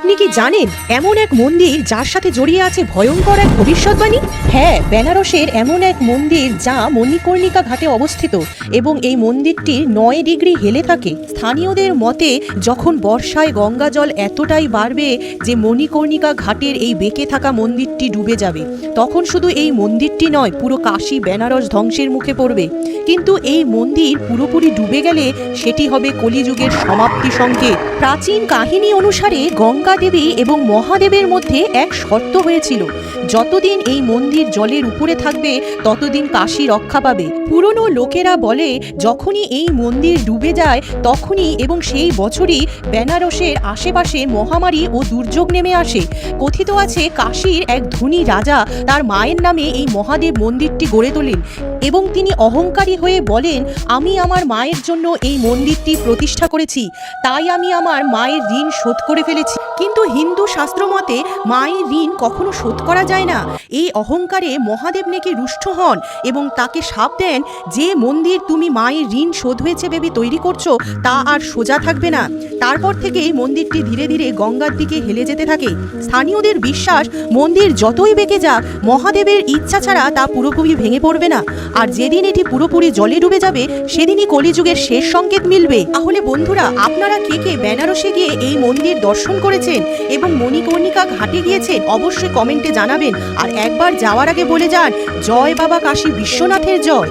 আপনি কি জানেন এমন এক মন্দির যার সাথে জড়িয়ে আছে ভয়ঙ্কর এক ভবিষ্যৎবাণী? হ্যাঁ বেনারসের এমন এক মন্দির যা মণিকর্ণিকা ঘাটে অবস্থিত এবং এই মন্দিরটি নয় ডিগ্রি হেলে থাকে। স্থানীয়দের মতে, যখন বর্ষায় গঙ্গা জল এতটাই বাড়বে যে মণিকর্ণিকা ঘাটের এই বেঁকে থাকা মন্দিরটি ডুবে যাবে, তখন শুধু এই মন্দিরটি নয়, পুরো কাশী বেনারস ধ্বংসের মুখে পড়বে। কিন্তু এই মন্দির পুরোপুরি ডুবে গেলে সেটি হবে কলিযুগের সমাপ্তি সংকেত। প্রাচীন কাহিনী অনুসারে গঙ্গা দেবী এবং মহাদেবের মধ্যে এক শর্ত হয়েছিল, যতদিন এই মন্দির জলের উপরে থাকবে, ততদিন কাশী রক্ষা পাবে। পুরনো লোকেরা বলে, যখনই এই মন্দির ডুবে যায়, তখনই এবং সেই বছরই বেনারসের আশেপাশে মহামারী ও দুর্যোগ নেমে আসে। কথিত আছে, কাশীর এক ধনী রাজা তার মায়ের নামে এই মহাদেব মন্দিরটি গড়ে তোলেন এবং তিনি অহংকারী হয়ে বলেন, আমি আমার মায়ের জন্য এই মন্দিরটি প্রতিষ্ঠা করেছি। তাই আমি আমার মায়ের ঋণ শোধ করে ফেলেছি। কিন্তু হিন্দু শাস্ত্র মতে মায়ের ঋণ কখনো শোধ করা যায় না। এই অহংকারে মহাদেব নাকি রুষ্ট হন এবং তাকে সাপ দেন, যে মন্দির তুমি মায়ের ঋণ শোধ হয়েছে ভেবে তৈরি করছ, তা আর সোজা থাকবে না। তারপর থেকে এই মন্দিরটি ধীরে ধীরে গঙ্গার দিকে হেলে যেতে থাকে। স্থানীয়দের বিশ্বাস, মন্দির যতই বেঁকে যাক, মহাদেবের ইচ্ছা ছাড়া তা পুরোপুরি ভেঙে পড়বে না। আর যেদিন এটি পুরোপুরি জলে ডুবে যাবে, সেদিনই কলিযুগের শেষ সংকেত মিলবে। তাহলে বন্ধুরা, আপনারা কে কে বেনারসে গিয়ে এই মন্দির দর্শন করেছেন এবং মণিকর্ণিকা ঘাটে গিয়েছেন, অবশ্যই কমেন্টে জানাবেন। আর একবার যাওয়ার আগে বলে যান, জয় বাবা কাশী বিশ্বনাথের জয়।